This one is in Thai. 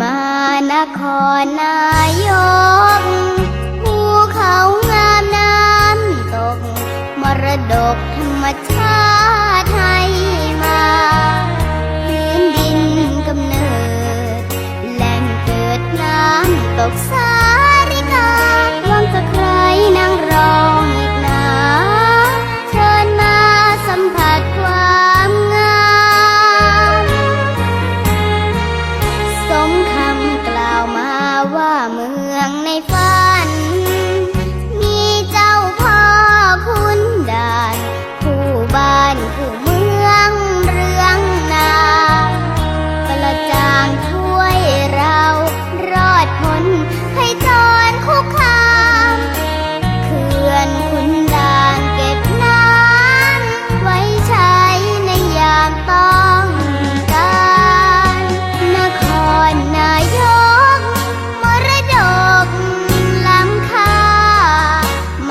มานครนายกภูเขางามน้ำตก มรดกธรรมชาติไทยมาพื้นดินกำเนิด แหล่งเกิดน้ำตกสา